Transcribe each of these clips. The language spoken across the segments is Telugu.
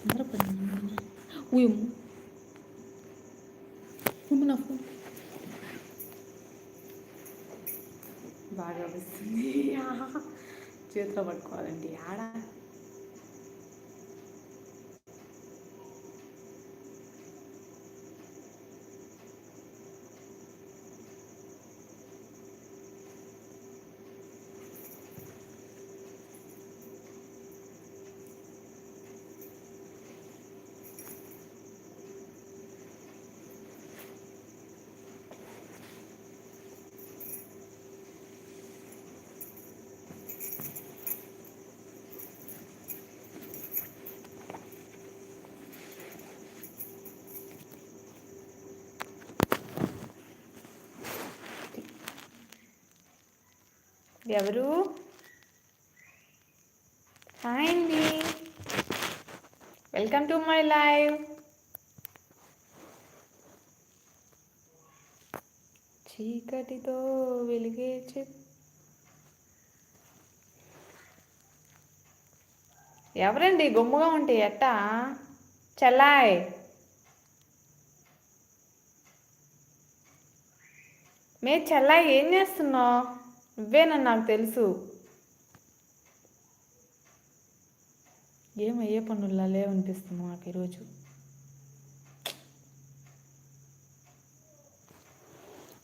తొందరపడి ఉయమ్మ ఉమ్మ నా ఫోన్. బాగా వస్తుంది. చేతిలో పట్టుకోవాలండి. ఆడ. ఎవరు? హాయ్ అండి. Welcome to my live. చీకటితో వెలిగే చె- ఎవరండి? గుమ్మగా ఉంటే ఎట్టా? చెల్లాయ్. మే చెల్లాయ్ ఏం చేస్తున్నావు? నువ్వేనని నాకు తెలుసు. ఏం అయ్యే పనుల్లా లేవనిపిస్తుంది నాకు ఈరోజు.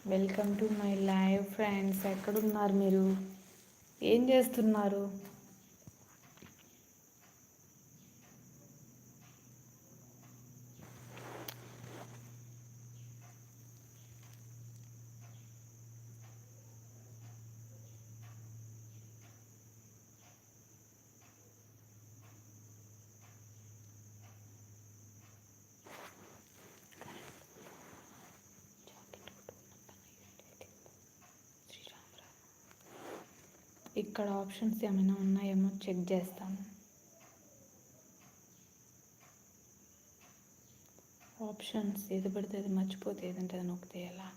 Welcome to my live friends. ఎక్కడున్నారు మీరు? ఏం చేస్తున్నారు? ఇక్కడ ఆప్షన్స్ ఏమైనా ఉన్నాయేమో చెక్ చేస్తాను ఆప్షన్స్ ఏది పడితే అది మర్చిపోతే ఏదంటే అది నొక్కితే ఎలా?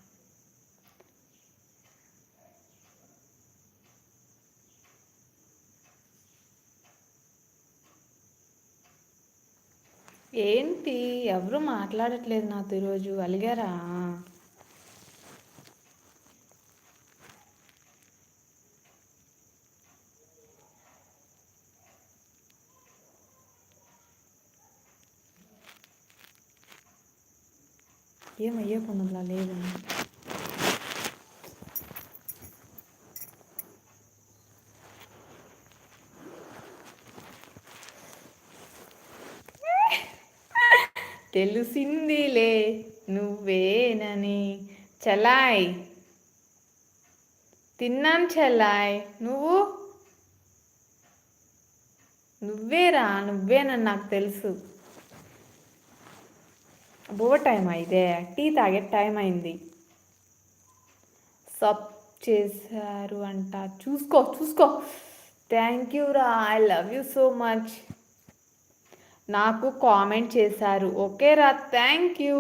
ఏంటి? ఎవరు మాట్లాడట్లేదు నాతో ఈరోజు? అలిగారా? ఏం అయ్యే లేదు తెలిసిందిలే నువ్వేనని. చలాయ్. తిన్నాను చలాయ్. నువ్వు? నువ్వేరా? నువ్వేనని నాకు తెలుసు. బో టైం అయితే టీ తాగే టైం అయింది సబ్ చేశారు అంట. చూసుకో చూసుకో. థ్యాంక్ యూ రా. I love you so much నాకు కామెంట్ చేశారు. ఓకే రా. థ్యాంక్ యూ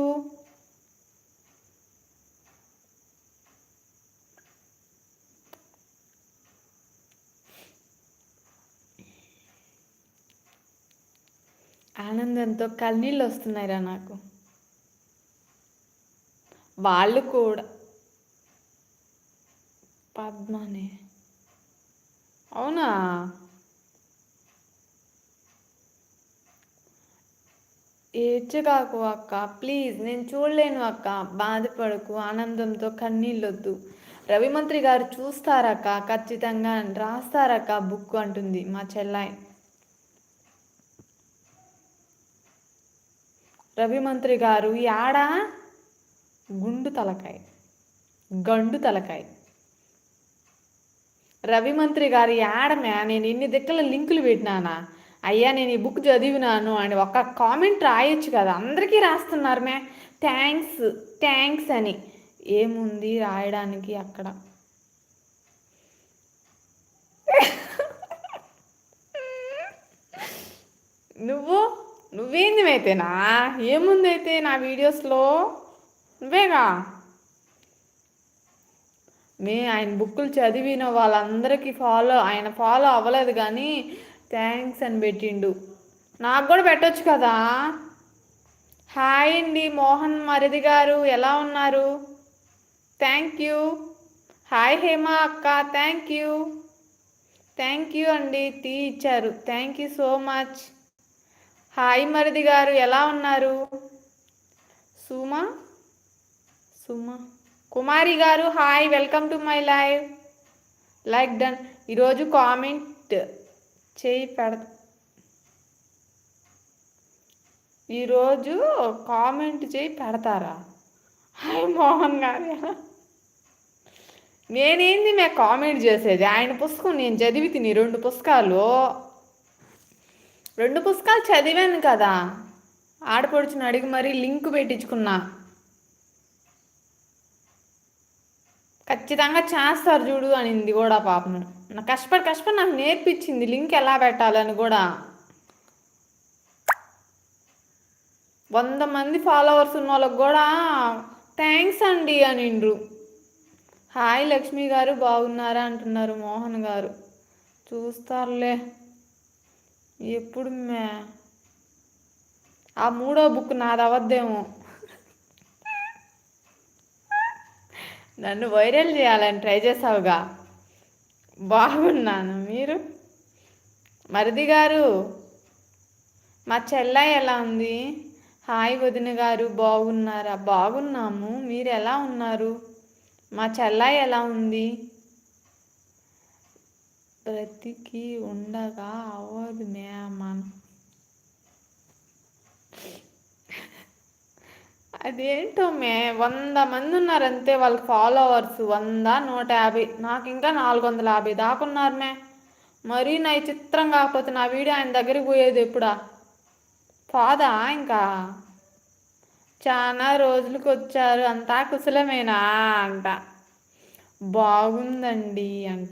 ఆనందంతో కన్నీళ్ళు వస్తున్నాయిరా నాకు. వాళ్ళు కూడా. పద్మనే. అవునా? ఏడ్చగాకు అక్క ప్లీజ్ నేను చూడలేను అక్క. బాధపడకు ఆనందంతో కన్నీళ్ళొద్దు. రవిమంత్రి గారు చూస్తారక్క ఖచ్చితంగా రాస్తారక్క బుక్ అంటుంది మా చెల్లాయి. రవిమంత్రి గారు యాడా? గుండు తలకాయ. గండు తలకాయ. రవిమంత్రి గారి యాడమే నేను ఇన్ని దిక్కల లింకులు పెట్టినానా? అయ్యా నేను ఈ బుక్ చదివినాను అని ఒక కామెంట్ రాయొచ్చు కదా. అందరికీ రాస్తున్నారు మే. థ్యాంక్స్ థ్యాంక్స్ అని. ఏముంది రాయడానికి అక్కడ? నువ్వు నువ్వేంది అయితేనా ఏముంది అయితే నా వీడియోస్లో? నువ్వేగా? మీ ఆయన బుక్కులు చదివిన వాళ్ళందరికీ ఫాలో ఆయన ఫాలో అవ్వలేదు కానీ థ్యాంక్స్ అని పెట్టిండు. నాకు కూడా పెట్టొచ్చు కదా? హాయ్ అండి మోహన్ మరిది గారు ఎలా ఉన్నారు? Thank you. హాయ్ హేమ అక్క థ్యాంక్ యూ. థ్యాంక్ యూ అండి టీ ఇచ్చారు. Thank you so much. Hi మరిది గారు ఎలా ఉన్నారు? సుమా? సుమా. కుమారి గారు hi welcome to my live. Like done. ఈరోజు కామెంట్ చేయి పెడ ఈరోజు కామెంట్ చేయి పెడతారా? హాయ్ మోహన్ గారు. నేనేంది మే కామెంట్ చేసేది? ఆయన పుస్తకం నేను చదివి తిని రెండు పుస్తకాలు. రెండు పుస్తకాలు చదివాను కదా. ఆడపడుచుని అడిగి మరీ లింక్ పెట్టించుకున్నా. ఖచ్చితంగా చేస్తారు చూడు అనింది కూడా పాపం. నా కష్టపడి కష్టపడి నాకు నేర్పించింది లింక్ ఎలా పెట్టాలని కూడా. వంద మంది ఫాలోవర్స్ ఉన్న వాళ్ళకి కూడా థ్యాంక్స్ అండి అనిండ్రు. హాయ్ లక్ష్మి గారు బాగున్నారా అంటున్నారు మోహన్ గారు. చూస్తారులే. ఎప్పుడు మే ఆ మూడో బుక్ నాది అవద్దేమో నన్ను వైరల్ చేయాలని ట్రై చేసావుగా. బాగున్నాను. మీరు? మరిది గారు? మా చెల్లాయి ఎలా ఉంది? హాయ్ వదిన గారు బాగున్నారా? బాగున్నాము. మీరు ఎలా ఉన్నారు? మా చెల్లాయి ఎలా ఉంది? బ్రతికి ఉండగా అవ్వదు మే అదేంటో మే వంద మంది ఉన్నారంతే వాళ్ళ ఫాలోవర్స్ వంద నూట యాభై. నాకు ఇంకా నాలుగు వందల యాభై దాకా ఉన్నారు మే. మరీ నా చిత్రం కాకపోతే నా వీడియో ఆయన దగ్గరికి పోయేది ఎప్పుడా? పోదా ఇంకా? చాలా రోజులకు వచ్చారు అంతా కుశలమేనా? అంట. బాగుందండి అంట.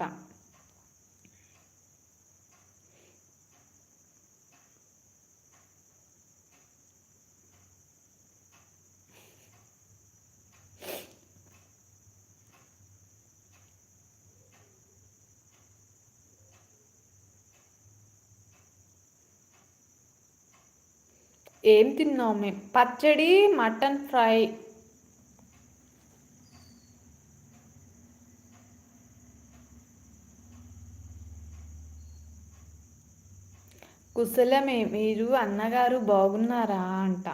ఏం తిన్నాం మేము పచ్చడి మటన్ ఫ్రై. కుశలమే మీరు అన్నగారు బాగున్నారా అంట.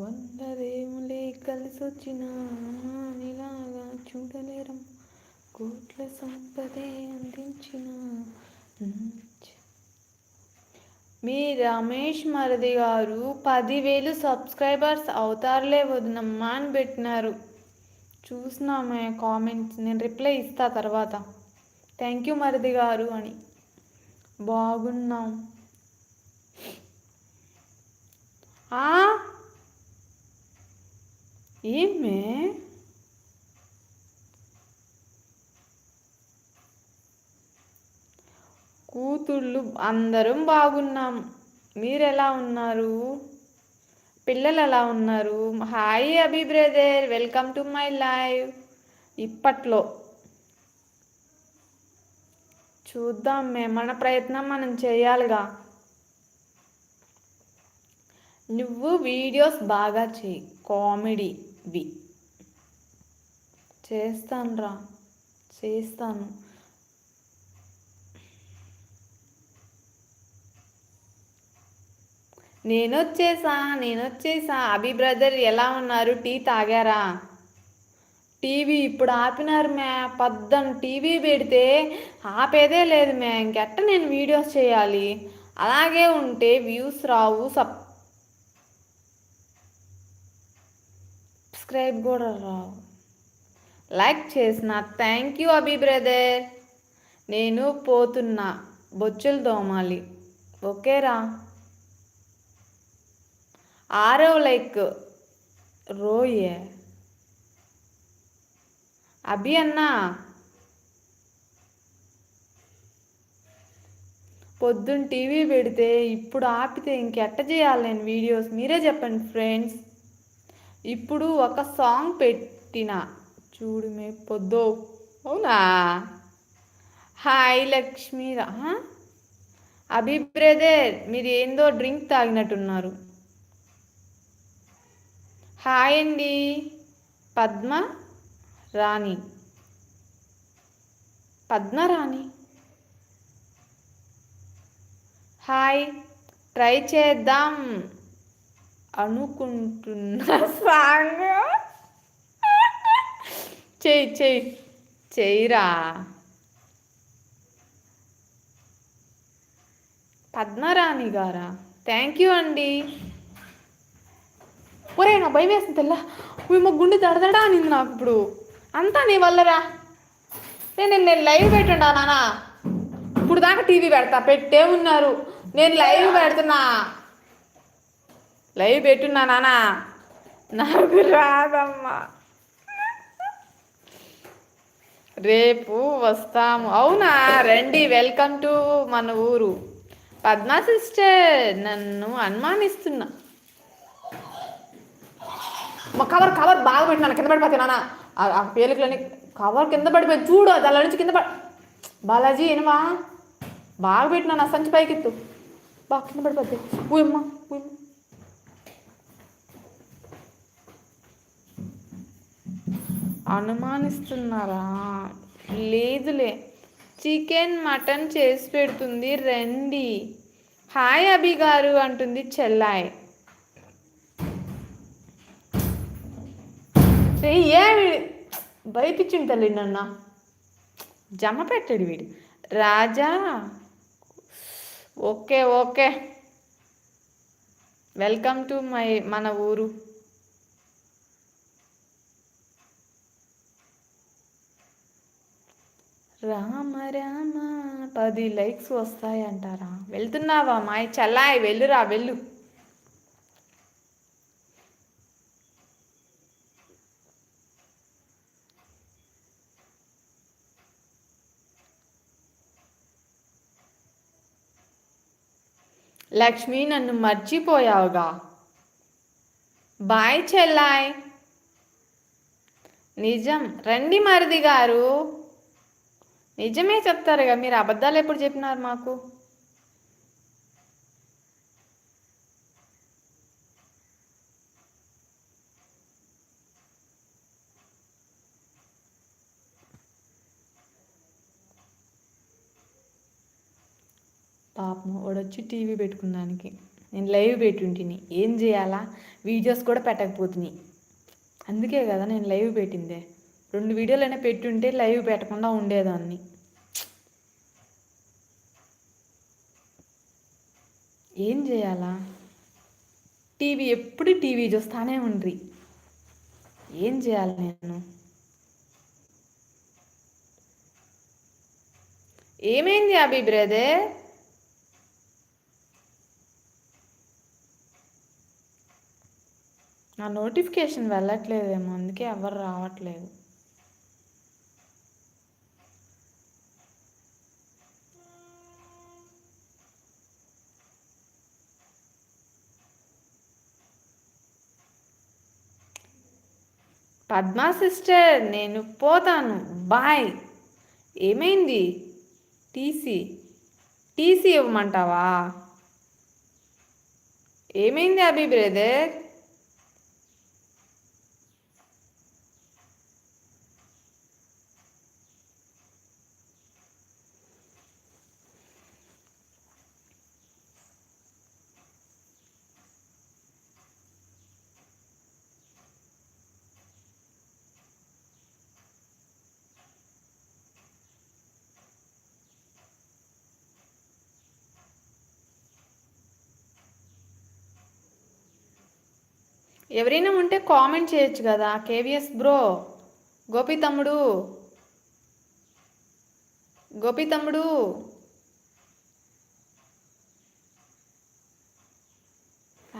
వందరేములే కలిసి నీలాగా ఇలాగా చూడలేరం. కోట్ల సంపదే అందించిన మీ రమేష్ మరది గారు పదివేలు సబ్స్క్రైబర్స్ అవుతారులే వదినమ్మా అని పెట్టినారు. చూసినామే కామెంట్స్ నేను రిప్లై ఇస్తా తర్వాత. థ్యాంక్ యూ మరిది గారు అని. బాగున్నాం. ఈమె కూతుళ్ళు అందరం బాగున్నాం. మీరు ఎలా ఉన్నారు? పిల్లలు ఎలా ఉన్నారు? Hi Abhi brother welcome to my live. ఇప్పట్లో. చూద్దాం మే మన ప్రయత్నం మనం చేయాలిగా. నువ్వు వీడియోస్ బాగా చేయి. కామెడీ. చేస్తాను రా చేస్తాను. నేను వచ్చేసా నేను వచ్చేసా అభి బ్రదర్ ఎలా ఉన్నారు? టీ తాగారా? టీవీ ఇప్పుడు ఆపినారు మ్యా. పద్దం టీవీ పెడితే ఆపేదే లేదు మ్యా. ఇంకెట్ట నేను వీడియోస్ చేయాలి? అలాగే ఉంటే వ్యూస్ రావు సబ్ సబ్స్క్రైబ్ కూడా రావు. లైక్ చేసిన థ్యాంక్ యూ అభి బ్రదర్. నేను పోతున్నా బొచ్చులు తోమాలి ఓకేరా ఆరో లైక్ రోయే. అభి అన్నా. పొద్దున్న టీవీ పెడితే ఇప్పుడు ఆపితే ఇంకెట్ట చేయాలి నేను వీడియోస్? మీరే చెప్పండి ఫ్రెండ్స్. ఇప్పుడు ఒక సాంగ్ పెట్టిన. చూడు మే పొద్దు. అవునా? హాయ్ లక్ష్మి అభి బ్రదర్ మీరు ఏందో డ్రింక్ తాగినట్టున్నారు. హాయ్ అండి. పద్మ రాణి. పద్మరాణి హాయ్. ట్రై చేద్దాం. అనుకుంటున్నా సాంగ్. చెయ్యి చెయ్యి చెయ్యిరా. పద్మరాణి గారా? థ్యాంక్ యూ అండి. ఒరే నా భయం వేసింది తెల్ల. మా గుండె దడదడా అనింది నాకు ఇప్పుడు. అంతా నీ వల్లరా. నేను నేను లైవ్ పెట్టుండా నానా? ఇప్పుడు దాకా టీవీ పెడతా. పెట్టే ఉన్నారు. నేను లైవ్ పెడుతున్నా. లైవ్ పెట్టున్నా నానా. నాకు రాదమ్మా. రేపు వస్తాము. అవునా? రండి వెల్కమ్ టు మన ఊరు. పద్మా సిస్టర్ నన్ను అనుమానిస్తున్నా. మా కవర్ కవర్ బాగా పెట్టినాను కింద పడిపోతే నాన్న. ఆ- పేలికలని కవర్ కింద పడిపోయి చూడు దాని నుంచి కింద పడి. బాలాజీ ఏనవా బాగా పెట్టినాను నా సంచి పైకెత్తు. బాగా కింద పడిపోతే. ఊయమ్మా ఊయమ్మ అనుమానిస్తున్నారా? లేదులే. చికెన్ మటన్ చేసి పెడుతుంది రండి. హాయ్ అభి గారు అంటుంది చెల్లాయ్. ఏ భయపించింది తల్లి నన్న. జమ పెట్టాడు వీడు. Raja? Okay okay. Welcome to my మన ఊరు. రామ రామ పది లైక్స్ వస్తాయంటారా? వెళ్తున్నావా మాయ? చల్లాయి వెళ్ళురా వెళ్ళు. లక్ష్మి నన్ను మర్చిపోయావుగా. బాయ్ చెల్లాయ్. నిజం. రండి మరిది గారు. నిజమే చెప్తారుగా మీరు అబద్ధాలు ఎప్పుడు చెప్పినారు మాకు? పాపం వాడొచ్చి టీవీ పెట్టుకున్నానికి. నేను లైవ్ పెట్టుంటిని. ఏం చేయాలా? వీడియోస్ కూడా పెట్టకపోతున్నాయి అందుకే కదా నేను లైవ్ పెట్టిందే. రెండు వీడియోలైనా పెట్టుంటే లైవ్ పెట్టకుండా ఉండేదాన్ని. ఏం చేయాలా? టీవీ ఎప్పుడు టీవీ చూస్తానే ఉండ్రి. ఏం చేయాలి నేను? ఏమైంది అభి బ్రదర్? నా నోటిఫికేషన్ వెళ్ళట్లేదేమో అందుకే ఎవరు రావట్లేదు. పద్మా సిస్టర్ నేను పోతాను. బాయ్. ఏమైంది? టీసీ. టీసీ ఇవ్వమంటావా? ఏమైంది అభి బ్రదర్? ఎవరైనా ఉంటే కామెంట్ చేయొచ్చు కదా. కేవీఎస్ బ్రో గోపి తమ్ముడు గోపి తమ్ముడు.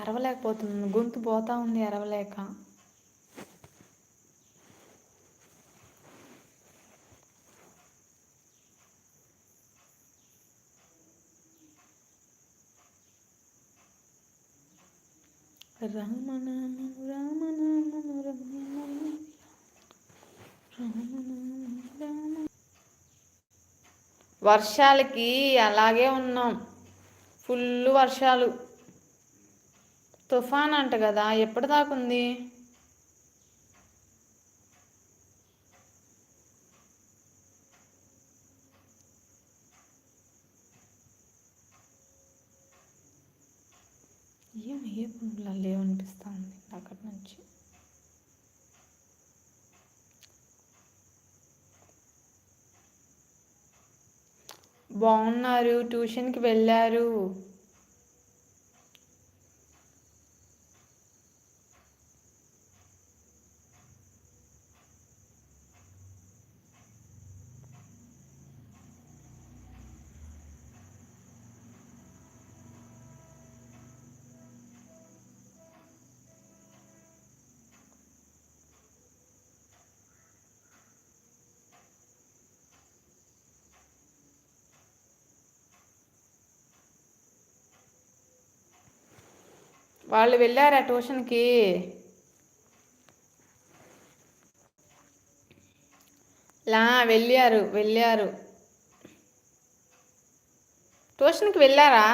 అరవలేకపోతున్నాను గొంతు పోతా ఉంది అరవలేక. రామనామము రామనామము రమ్యమయ్య రామనామం రామ వర్షాలకి అలాగే ఉన్నాం. ఫుల్ వర్షాలు. తుఫాన్ అంట కదా ఎప్పటిదాకా ఉంది? ఏం ఏ పనులు లేవనిపిస్తూ ఉంది అక్కడి నుంచి. బాగున్నారు ట్యూషన్కి వెళ్ళారు. వాళ్ళు వెళ్ళారా ట్యూషన్కి? లా వెళ్ళారు వెళ్ళారు. ట్యూషన్కి వెళ్ళారా?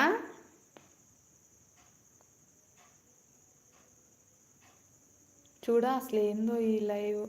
చూడా అసలు ఏందో ఈ లైవ్.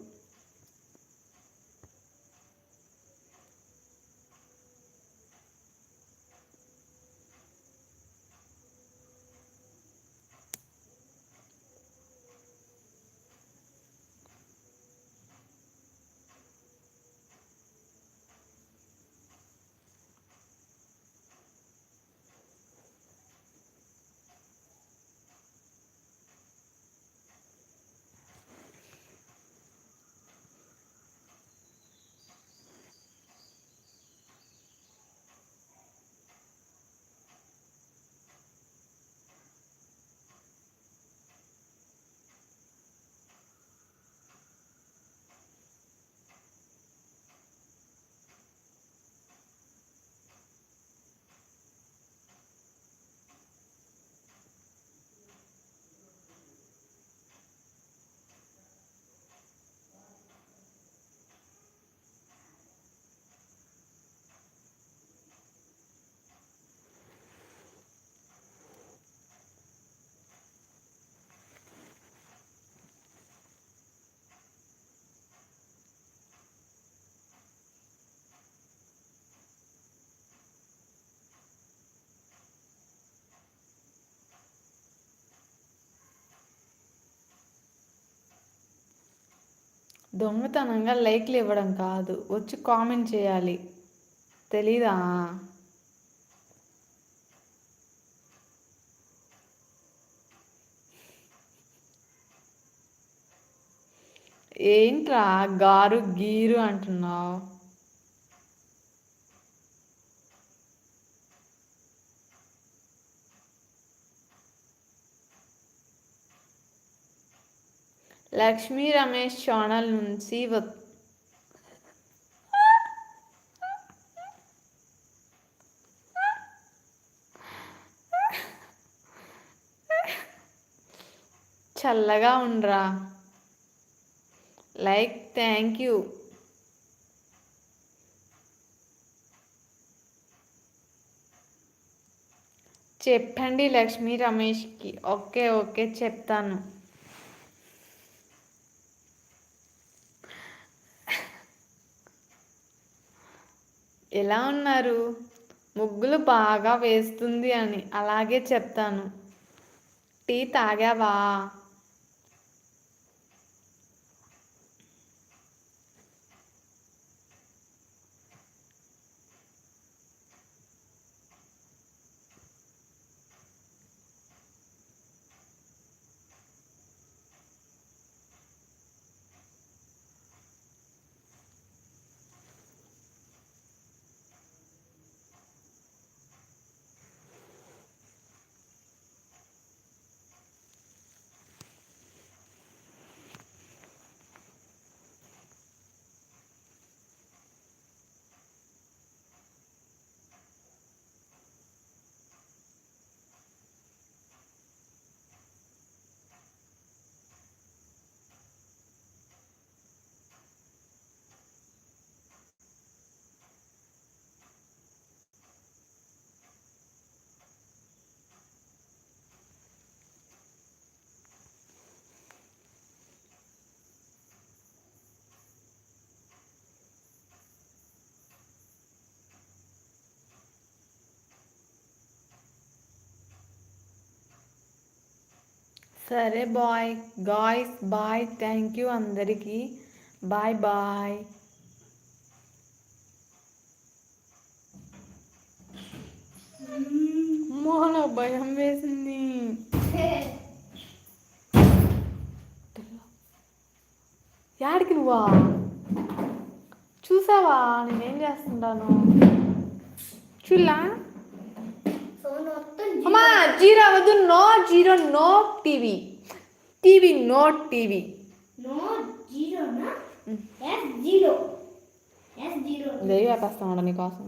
దొంగతనంగా లైక్లు ఇవ్వడం కాదు. వచ్చి కామెంట్ చేయాలి. తెలీదా? ఏంట్రా? గారు గీరు అంటున్నావు. లక్ష్మీ రమేష్ ఛానల్ నుంచి చల్లగా ఉండరా. Like thank you. చెప్పండి లక్ష్మీ రమేష్కి. ఓకే ఓకే చెప్తాను. ఎలా ఉన్నారు? ముగ్గులు బాగా వేస్తుంది అని అలాగే చెప్తాను. టీ తాగావా? సరే bye. Guys bye. Thank you అందరికీ. Bye bye. మోన భయం వేసింది. యాడికి నువ్వా? చూసావా? నేనేం చేస్తుంటాను? చూలా అమ్మా జీరో అవ్వదు no zero no TV TV no TV no జీరోనా yes zero yes zero దయ్యాకేస్తాం నీకోసం